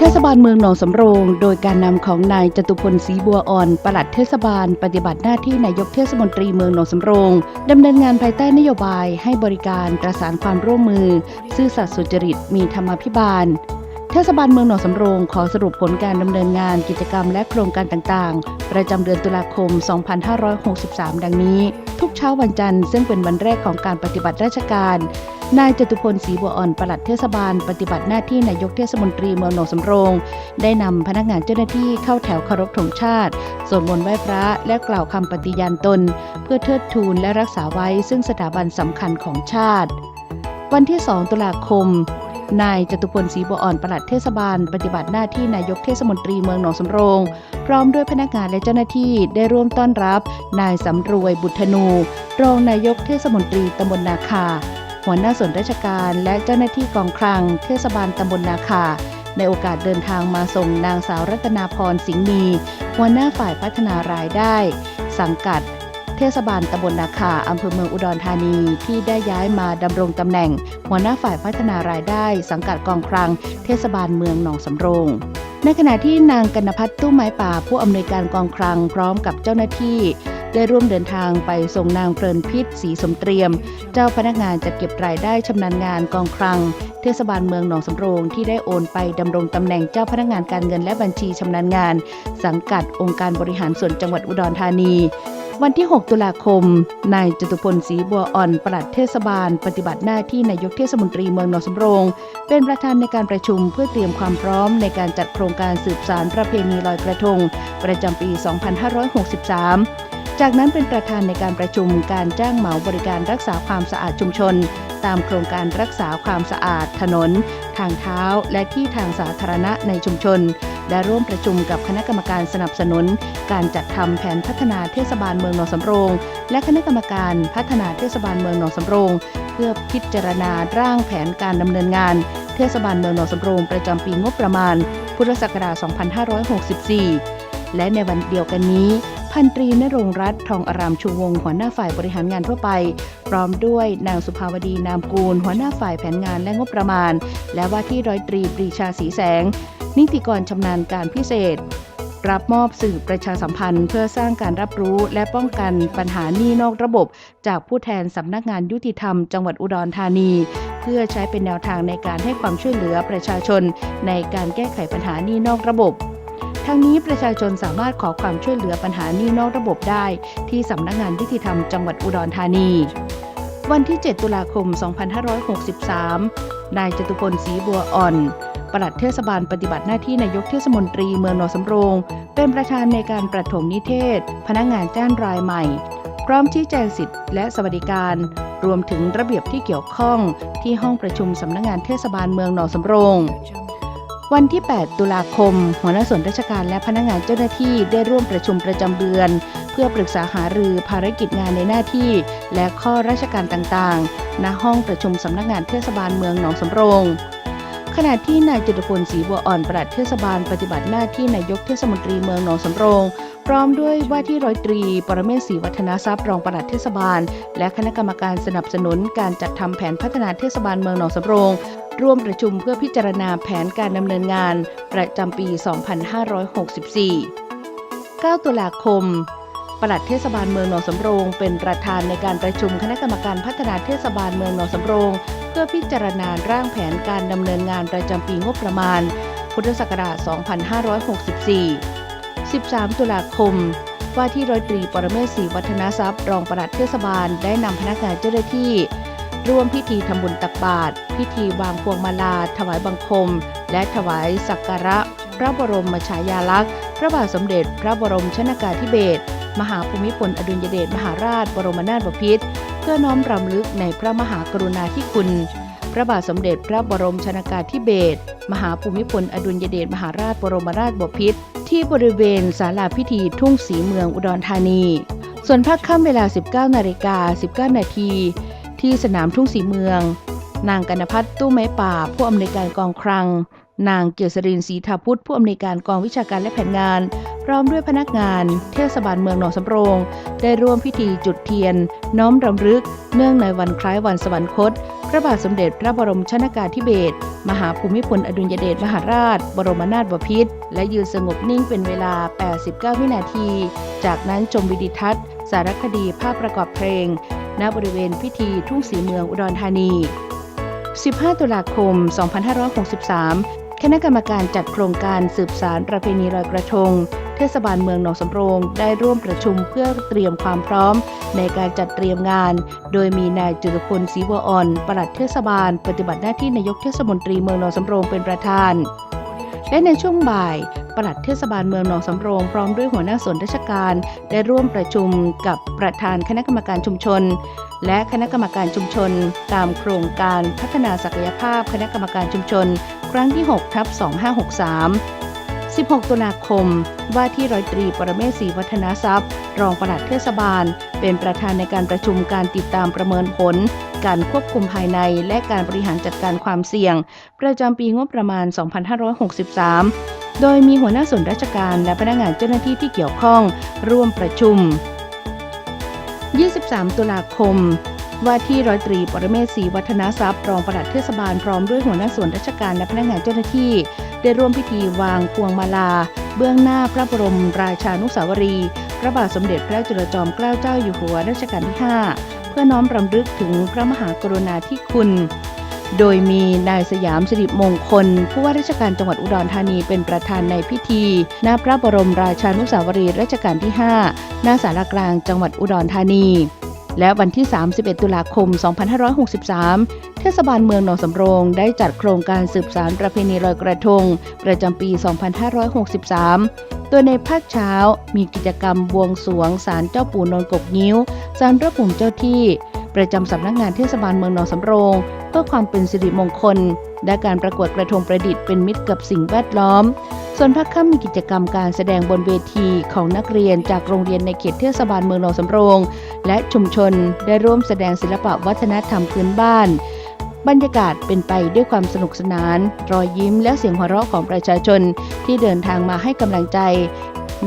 เทศบาลเมืองหนองสำโรง โดยการนำของนายจตุพลศรีบัวอ่อนปลัดเทศบาล ปฏิบัติหน้าที่นายกเทศมนตรีเมืองหนองสำโรงดำเนินงานภายใต้นโยบาย ให้บริการประสานความร่วมมือ ซื่อสัตย์สุจริตมีธรรมาภิบาลเทศบาลเมืองหนองสำโรงขอสรุปผลการดำเนินงานกิจกรรมและโครงการต่างๆ ประจำเดือนตุลาคม 2563 ดังนี้ ทุกเช้าวันจันทร์ซึ่งเป็นวันแรกของการปฏิบัติราชการ นายจตุพลศรีบัวอ่อนปลัดเทศบาล ปฏิบัติหน้าที่นายกเทศมนตรีเมืองหนองสำโรง ได้นำพนักงานเจ้าหน้าที่เข้าแถวเคารพธงชาติสวดมนต์ไหว้พระและกล่าวคำปฏิญาณตน เพื่อเทิดทูนและรักษาไว้ซึ่งสถาบันสำคัญของชาติ วันที่ 2 ตุลาคมนายจตุพลศรีบัวอ่อนปลัดเทศบาล ปฏิบัติหน้าที่นายกเทศมนตรีเมืองหนองสำโรง พร้อมด้วยพนักงานและเจ้าหน้าที่ได้ร่วมต้อนรับ นายสำรวยบุตรธนู รองนายกเทศมนตรีตำบลนาคา หัวหน้าส่วนราชการและเจ้าหน้าที่กองคลัง เทศบาลตำบลนาคา ในโอกาสเดินทางมาส่งนางสาวรัตนาพรสิงห์มี หัวหน้าฝ่ายพัฒนารายได้ สังกัด เทศบาลตำบลนาคาอำเภอเมืองอุดรธานีที่ได้ย้ายมาดำรงตำแหน่ง หัวหน้าฝ่ายพัฒนารายได้ สังกัดกองคลัง เทศบาลเมืองหนองสำโรงในขณะที่นางกนพัฒน์ตู้ไม้ป่าผู้อำนวยการกองคลังพร้อมกับเจ้าหน้าที่ ได้ร่วมเดินทางไปส่งนางเพลินพิษสีสมเตรียม เจ้าพนักงานจัดเก็บรายได้ชำนาญงานกองคลัง เทศบาลเมืองหนองสำโรงที่ได้โอนไปดำรงตำแหน่งเจ้าพนักงานการเงินและบัญชีชำนาญงาน สังกัดองค์การบริหารส่วนจังหวัดอุดรธานีวันที่ 6 ตุลาคม นายจตุพลศรีบัวอ่อนปลัดเทศบาล ปฏิบัติหน้าที่นายกเทศมนตรีเมืองหนองสำโรง เป็นประธานในการประชุมเพื่อเตรียมความพร้อมในการจัดโครงการสืบสารประเพณีลอยกระทง ประจำปี 2563 จากนั้นเป็นประธานในการประชุมการจ้างเหมาบริการรักษาความสะอาดชุมชน ตามโครงการรักษาความสะอาดถนน ทางเท้า และที่ทางสาธารณะในชุมชน ได้ร่วมประชุมกับคณะกรรมการสนับสนุน การจัดทำแผนพัฒนาเทศบาลเมืองหนองสำโรง และคณะกรรมการพัฒนาเทศบาลเมืองหนองสำโรง เพื่อพิจารณาร่างแผนการดำเนินงาน เทศบาลเมืองหนองสำโรงประจำปีงบประมาณ พุทธศักราช 2564 และในวันเดียวกันนี้ พันตรีนรงรัตน์ทองอารามชูวงศ์หัวหน้าฝ่ายบริหารงานทั่วไป พร้อมด้วยนางสุภาวดีนามกูล หัวหน้าฝ่ายแผนงานและงบประมาณ และว่าที่ร้อยตรีปรีชาสีแสง นิติกรชำนาญการพิเศษ รับมอบสื่อประชาสัมพันธ์ เพื่อสร้างการรับรู้และป้องกันปัญหาหนี้นอกระบบ จากผู้แทนสำนักงานยุติธรรม จังหวัดอุดรธานีเพื่อใช้เป็นแนวทางในการให้ความช่วยเหลือประชาชน ในการแก้ไขปัญหาหนี้นอกระบบ ทั้งนี้ประชาชนสามารถขอความช่วยเหลือปัญหานี้นอกระบบได้ ที่สำนักงานยุติธรรมจังหวัดอุดรธานี วันที่ 7 ตุลาคม 2563 นายจตุพลศรีบัวอ่อนปลัดเทศบาลปฏิบัติหน้าที่นายกเทศมนตรีเมืองหนองสำโรง เป็นประธานในการประถมนิเทศ พนักงานจ้างรายใหม่ พร้อมชี้แจงสิทธิและสวัสดิการ รวมถึงระเบียบที่เกี่ยวข้องที่ห้องประชุมสำนักงานเทศบาลเมืองหนองสำโรง วันที่ 8 ตุลาคม หัวหน้าส่วนราชการและพนักงานเจ้าหน้าที่ได้ร่วมประชุมประจำเดือน เพื่อปรึกษาหารือภารกิจงานในหน้าที่ และข้อราชการต่างๆ ณ ห้องประชุมสำนักงานเทศบาลเมืองหนองสำโรง ขณะที่นายจตุพลศรีบัวอ่อนปลัดเทศบาลปฏิบัติหน้าที่นายกเทศมนตรีเมืองหนองสำโรง พร้อมด้วยว่าที่ร้อยตรี ปรเมศศรีวัฒนทรัพย์รองปลัดเทศบาล และคณะกรรมการสนับสนุนการจัดทำแผนพัฒนาเทศบาลเมืองหนองสำโรง ร่วมประชุมเพื่อพิจารณาแผนการดำเนินงานประจำปี 2564 9 ตุลาคม ปลัดเทศบาลเมืองหนองสำโรง เป็นประธานในการประชุมคณะกรรมการพัฒนาเทศบาลเมืองหนองสำโรง เพื่อพิจารณาร่างแผนการดำเนินงานประจำปีงบประมาณ พุทธศักราช 2564 13 ตุลาคมว่าที่ร้อยตรีปรเมศศรีวัฒนทรัพย์ รองปลัดเทศบาลได้นำพนักงานเจ้าหน้าที่ ร่วมพิธีทำบุญตักบาตรพิธีวางพวงมาลา ถวายบังคม และถวายสักการะ พระบรมฉายาลักษณ์ พระบาทสมเด็จ พระบรมชนากาธิเบศรมหาภูมิพลอดุลยเดชมหาราช บรมนาถบพิตรเพื่อน้อมรำลึกในพระมหากรุณาธิคุณ พระบาทสมเด็จพระบรมชนากาธิเบศรมหาภูมิพลอดุลยเดชมหาราช บรมราชบพิตรที่บริเวณศาลาพิธีทุ่งสีเมืองอุดรธานี ส่วนภาคค่ำเวลา 19นาฬิกา19นาที ที่สนามทุ่งสีเมือง นางกนพัฒน์ตู้ไม้ป่า ผู้อำนวยการกองคลัง นางเกียรติรินทร์ศรีทาพุทธผู้อำนวยการกองวิชาการและแผนงาน พร้อมด้วยพนักงาน เทศบาลเมืองหนองสำโรง ได้ร่วมพิธีจุดเทียน น้อมรำลึก เนื่องในวันคล้ายวันสวรรคต พระบาทสมเด็จพระบรมชนากาธิเบศรมหาภูมิพลอดุลยเดชมหาราช บรมนาถบพิตรและยืนสงบนิ่งเป็นเวลา 89 วินาที จากนั้นชมวิดิทัศน์ สารคดีภาพประกอบเพลง ณบริเวณพิธีทุ่งสีเมืองอุดรธานี 15 ตุลาคม 2563 คณะกรรมการจัดโครงการสืบสารประเพณีลอยกระทง เทศบาลเมืองหนองสำโรงได้ร่วมประชุมเพื่อเตรียมความพร้อม ในการจัดเตรียมงาน โดยมีนายจุลพลศรีวอ่อนปลัดเทศบาล ปฏิบัติหน้าที่นายกเทศมนตรีเมืองหนองสำโรงเป็นประธานและในช่วงบ่าย ปลัดเทศบาลเมืองหนองสำโรง พร้อมด้วยหัวหน้าส่วนราชการ ได้ร่วมประชุมกับประธานคณะกรรมการชุมชน และคณะกรรมการชุมชน ตามโครงการพัฒนาศักยภาพคณะกรรมการชุมชน ครั้งที่6ทับ2563 16 ตุลาคม ว่าที่ร้อยตรีปรเมศศรีวัฒนทรัพย์ รองปลัดเทศบาล เป็นประธานในการประชุมการติดตามประเมินผล การควบคุมภายในและการบริหารจัดการความเสี่ยง ประจำปีงบประมาณ 2563 โดยมีหัวหน้าส่วนราชการและพนักงานเจ้าหน้าที่ที่เกี่ยวข้อง ร่วมประชุม 23 ตุลาคม ว่าที่ร้อยตรีปรเมศศรีวัฒนาทรัพย์รองปลัดเทศบาลพร้อมด้วยหัวหน้าส่วนราชการและพนักงานเจ้าหน้าที่ ได้ร่วมพิธีวางพวงมาลา เบื้องหน้าพระบรมราชานุสาวรีย์พระบาทสมเด็จพระจุลจอมเกล้าเจ้าอยู่หัวรัชกาลที่ 5 เพื่อน้อมรำลึกถึงพระมหากรุณาธิคุณ โดยมีนายสยามสิริมงคล ผู้ว่าราชการจังหวัดอุดรธานีเป็นประธานในพิธีณพระบรมราชานุสาวรีย์รัชกาลที่5ณสารกลางจังหวัดอุดรธานีและวันที่ 31 ตุลาคม 2563 เทศบาลเมืองหนองสำโรงได้จัดโครงการสืบสารประเพณีลอยกระทง ประจำปี 2563 โดยในภาคเช้ามีกิจกรรมบวงสรวงศาลเจ้าปู่นนกกงิ้วศาลพระภูมิเจ้าที่ ประจำสำนักงานเทศบาลเมืองหนองสำโรง เพื่อความเป็นสิริมงคล และการประกวดกระทงประดิษฐ์เป็นมิตรกับสิ่งแวดล้อม ส่วนภาคค่ำมีกิจกรรมการแสดงบนเวทีของนักเรียนจากโรงเรียนในเขตเทศบาลเมืองหนองสำโรง และชุมชนได้ร่วมแสดงศิลปะวัฒนธรรมพื้นบ้านบรรยากาศเป็นไปด้วยความสนุกสนาน รอยยิ้มและเสียงหัวเราะของประชาชนที่เดินทางมาให้กำลังใจ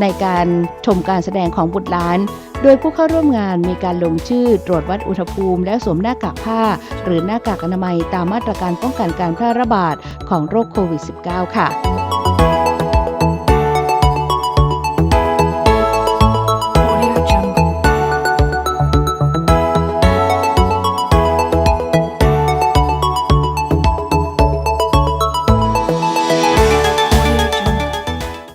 ในการชมการแสดงของบุตรหลาน โดยผู้เข้าร่วมงานมีการลงชื่อตรวจวัดอุณหภูมิ และสวมหน้ากากผ้า หรือหน้ากากอนามัยตามมาตรการป้องกันการแพร่ระบาดของโรคโควิด -19 ค่ะ